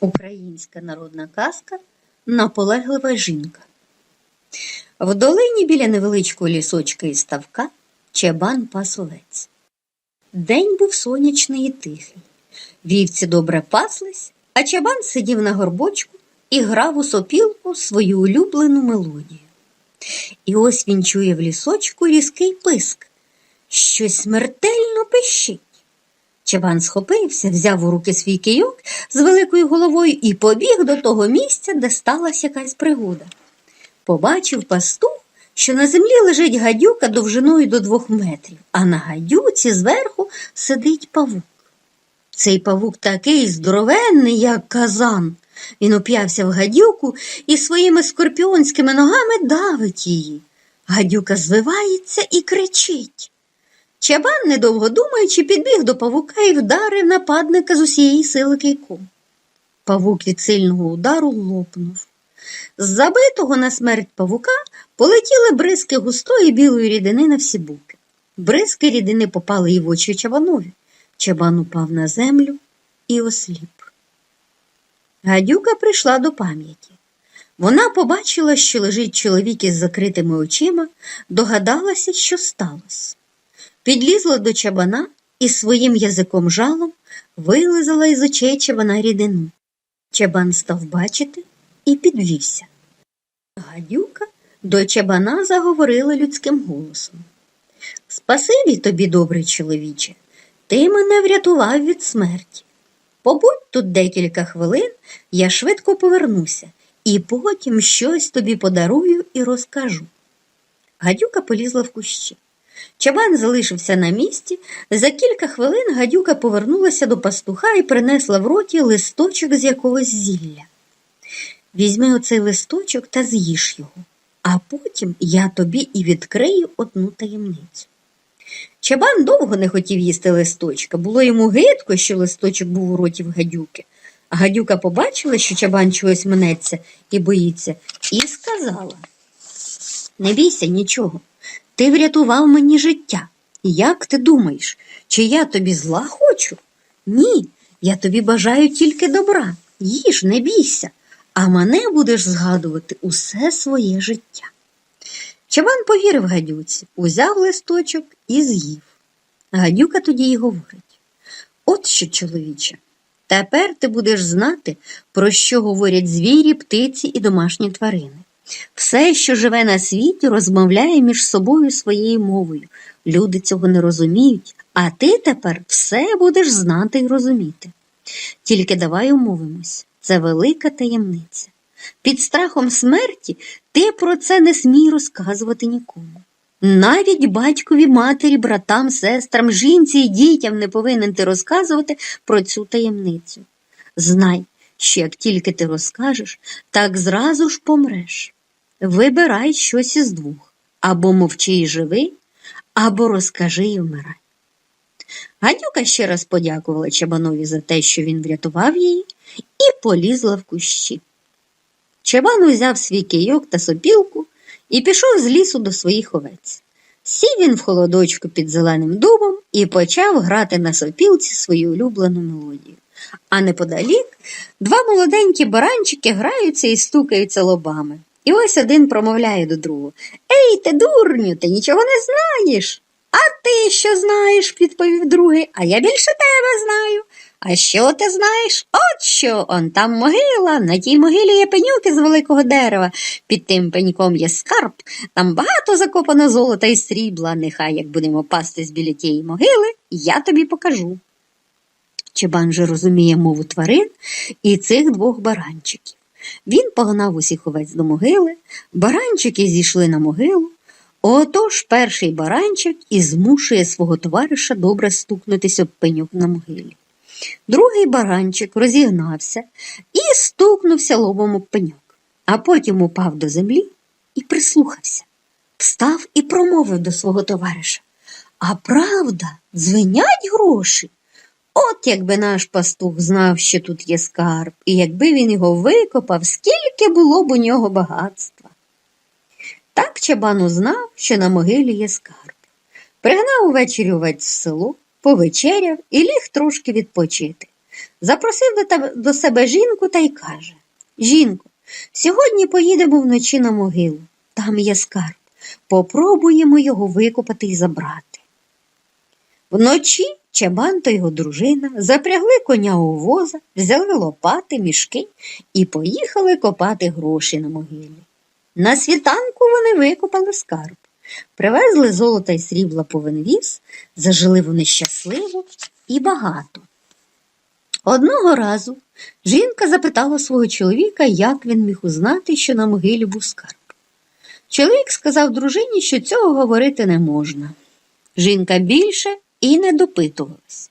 Українська народна казка Наполеглива жінка. В долині біля невеличкого лісочка і ставка чабан пас овець. День був сонячний і тихий. Вівці добре паслись, а чабан сидів на горбочку і грав у сопілку свою улюблену мелодію. І ось він чує в лісочку різкий писк. Щось смертельно пищить. Чабан схопився, взяв у руки свій кийок з великою головою і побіг до того місця, де сталася якась пригода. Побачив пастух, що на землі лежить гадюка довжиною до двох метрів, а на гадюці зверху сидить павук. Цей павук такий здоровенний, як казан. Він оп'явся в гадюку і своїми скорпіонськими ногами давить її. Гадюка звивається і кричить. Чабан, недовго думаючи, підбіг до павука і вдарив нападника з усієї сили кийком. Павук від сильного удару лопнув. З забитого на смерть павука полетіли бризки густої білої рідини на всі боки. Бризки рідини попали і в очі чабанові. Чабан упав на землю і осліп. Гадюка прийшла до пам'яті. Вона побачила, що лежить чоловік із закритими очима, догадалася, що сталося. Підлізла до чабана і своїм язиком жалом вилизала із очей чабана рідину. Чабан став бачити і підвівся. Гадюка до чабана заговорила людським голосом. Спасибі тобі, добрий чоловіче, ти мене врятував від смерті. Побудь тут декілька хвилин, я швидко повернуся, і потім щось тобі подарую і розкажу. Гадюка полізла в кущі. Чабан залишився на місці. За кілька хвилин гадюка повернулася до пастуха і принесла в роті листочок з якогось зілля. Візьми оцей листочок та з'їж його, а потім я тобі і відкрию одну таємницю. Чабан довго не хотів їсти листочка, було йому гидко, що листочок був у роті в гадюки. Гадюка побачила, що чабан чогось минеться і боїться, і сказала Не бійся нічого. Ти врятував мені життя. Як ти думаєш, чи я тобі зла хочу? Ні, я тобі бажаю тільки добра. Їж, не бійся, а мене будеш згадувати усе своє життя. Чабан повірив гадюці, узяв листочок і з'їв. Гадюка тоді й говорить От що, чоловіче, тепер ти будеш знати, про що говорять звірі, птиці і домашні тварини. Все, що живе на світі, розмовляє між собою своєю мовою. Люди цього не розуміють, а ти тепер все будеш знати і розуміти. Тільки давай умовимось, це велика таємниця. Під страхом смерті ти про це не смій розказувати нікому. Навіть батькові, матері, братам, сестрам, жінці і дітям не повинен ти розказувати про цю таємницю. Знай, що як тільки ти розкажеш, так зразу ж помреш. Вибирай щось із двох або мовчи і живи, або розкажи і вмирай. Гадюка ще раз подякувала Чабанові за те, що він врятував її, і полізла в кущі. Чабан узяв свій кийок та сопілку і пішов з лісу до своїх овець. Сів він в холодочку під зеленим дубом і почав грати на сопілці свою улюблену мелодію. А неподалік два молоденькі баранчики граються і стукаються лобами. І ось один промовляє до другого Ей, ти, дурню, ти нічого не знаєш. А ти що знаєш? відповів другий, а я більше тебе знаю. А що ти знаєш? От що, он там могила, на тій могилі є пенюки з великого дерева, під тим пеньком є скарб, там багато закопано золота і срібла. Нехай, як будемо пастись біля тієї могили, я тобі покажу. Чебан же розуміє мову тварин і цих двох баранчиків. Він погнав усіх овець до могили, баранчики зійшли на могилу. Отож перший баранчик і змушує свого товариша добре стукнутися об пеньок на могилі. Другий баранчик розігнався і стукнувся лобом об пеньок, а потім упав до землі і прислухався, встав і промовив до свого товариша А правда, дзвенять гроші. От якби наш пастух знав, що тут є скарб, і якби він його викопав, скільки було б у нього багатства. Так чабан узнав, що на могилі є скарб. Пригнав увечері овець в село, повечеряв і ліг трошки відпочити. запросив до, до себе жінку та й каже Жінко, сьогодні поїдемо вночі на могилу. Там є скарб. Попробуємо його викопати і забрати. Вночі чабан та його дружина запрягли коня у воза, взяли лопати, мішки і поїхали копати гроші на могилі. На світанку вони викопали скарб, привезли золота й срібла повен віз, зажили вони щасливо і багато. Одного разу жінка запитала свого чоловіка, як він міг узнати, що на могилі був скарб. Чоловік сказав дружині, що цього говорити не можна. Жінка більше і не допитувалась.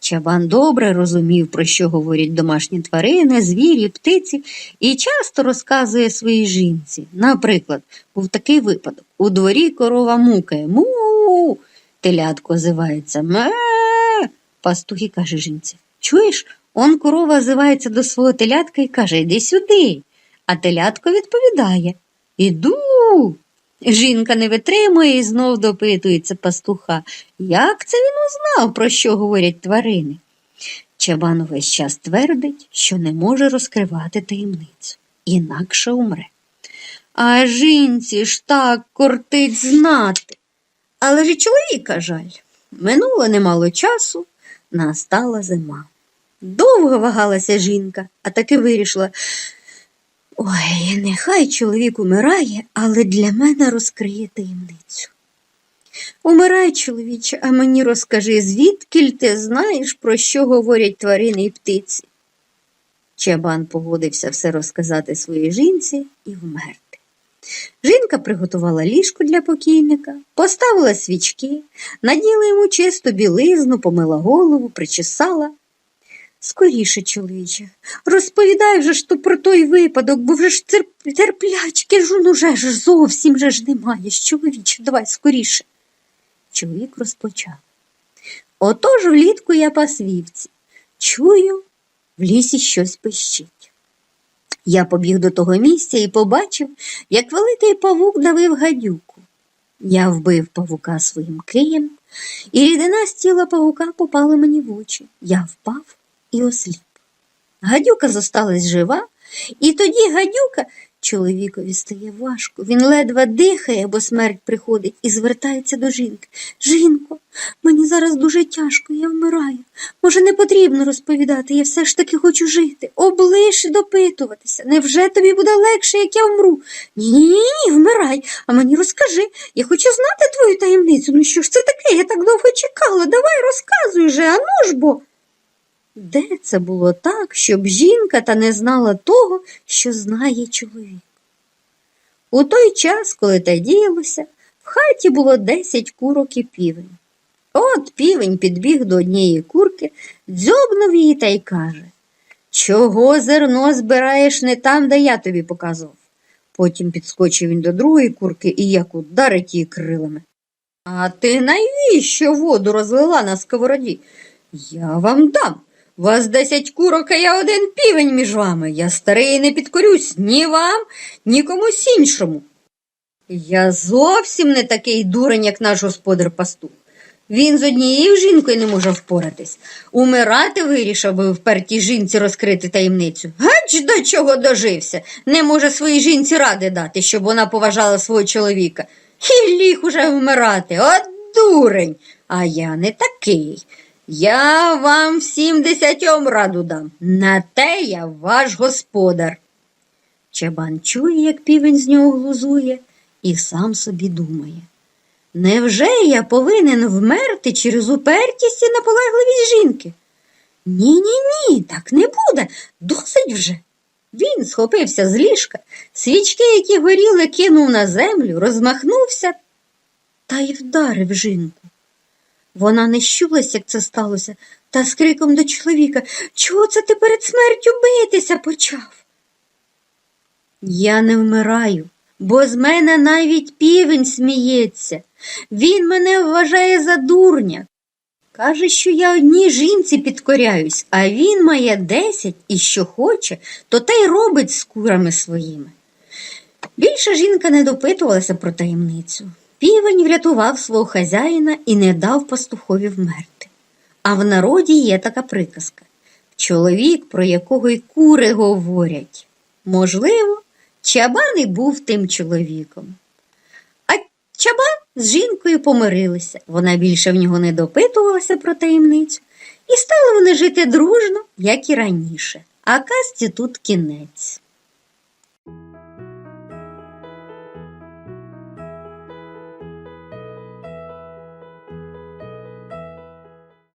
Чабан добре розумів, про що говорять домашні тварини, звірі, птиці, і часто розказує своїй жінці. Наприклад, був такий випадок: у дворі корова мукає му, телятко озивається ме. Пастух і каже жінці: Чуєш, он корова озивається до свого телятка і каже Йди сюди. А телятко відповідає Іду. Жінка не витримує і знов допитується пастуха. Як це він узнав, про що говорять тварини? Чабан увесь час твердить, що не може розкривати таємницю, інакше умре. А жінці ж так кортить знати. Але ж і чоловіка жаль. Минуло немало часу, настала зима. Довго вагалася жінка, а таки вирішила. Ой, нехай чоловік умирає, але для мене розкриє таємницю. Умирай, чоловіче, а мені розкажи, звідкіль ти знаєш, про що говорять тварини і птиці. Чабан погодився все розказати своїй жінці і вмерти. Жінка приготувала ліжко для покійника, поставила свічки, наділа йому чисту білизну, помила голову, причесала. Скоріше, чоловіче, розповідай вже ж то про той випадок, бо вже ж терп- терплячки ж ну же ж зовсім же ж немає. Чоловіче, давай скоріше. Чоловік розпочав. Отож влітку я пас вівці. Чую, в лісі щось пищить. Я побіг до того місця і побачив, як великий павук давив гадюку. Я вбив павука своїм києм, і рідина з тіла павука попала мені в очі. Я впав і осліп. Гадюка зосталась жива, і тоді гадюка чоловікові стає важко. Він ледве дихає, бо смерть приходить і звертається до жінки. Жінко, мені зараз дуже тяжко, я вмираю. Може, не потрібно розповідати, я все ж таки хочу жити. Облиш допитуватися. Невже тобі буде легше, як я вмру? Ні, ні, ні, вмирай, а мені розкажи. Я хочу знати твою таємницю. Ну що ж це таке? Я так довго чекала. Давай розказуй же, ану ж бо. Де це було так, щоб жінка та не знала того, що знає чоловік? У той час, коли те діялося, в хаті було десять курок і півень. От півень підбіг до однієї курки, дзьобнув її та й каже Чого зерно збираєш не там, де я тобі показував? Потім підскочив він до другої курки і як ударить її крилами. А ти навіщо воду розлила на сковороді? Я вам дам. Вас десять курок, а я один півень між вами. Я старий і не підкорюсь ні вам, ні комусь іншому. Я зовсім не такий дурень, як наш господар пастух. Він з однією жінкою не може впоратись. Умирати вирішив би впертій жінці розкрити таємницю. Гач до чого дожився. Не може своїй жінці ради дати, щоб вона поважала свого чоловіка. І ліг уже вмирати. От дурень. А я не такий. Я вам всім десятьом раду дам. На те я ваш господар. Чабан чує, як півень з нього глузує, і сам собі думає. Невже я повинен вмерти через упертість і наполегливість жінки? Ні, ні, ні, так не буде. Досить вже. Він схопився з ліжка, свічки, які горіли, кинув на землю, розмахнувся та й вдарив жінку. Вона не щулась, як це сталося, та з криком до чоловіка Чого це ти перед смертю битися почав? Я не вмираю, бо з мене навіть півень сміється. Він мене вважає за дурня. Каже, що я одній жінці підкоряюсь, а він має десять і що хоче, то те й робить з курами своїми. Більше жінка не допитувалася про таємницю. Півень врятував свого хазяїна і не дав пастухові вмерти. А в народі є така приказка Чоловік, про якого й кури говорять. Можливо, чабан і був тим чоловіком. А чабан з жінкою помирилися. Вона більше в нього не допитувалася про таємницю, і стали вони жити дружно, як і раніше. А казці тут кінець.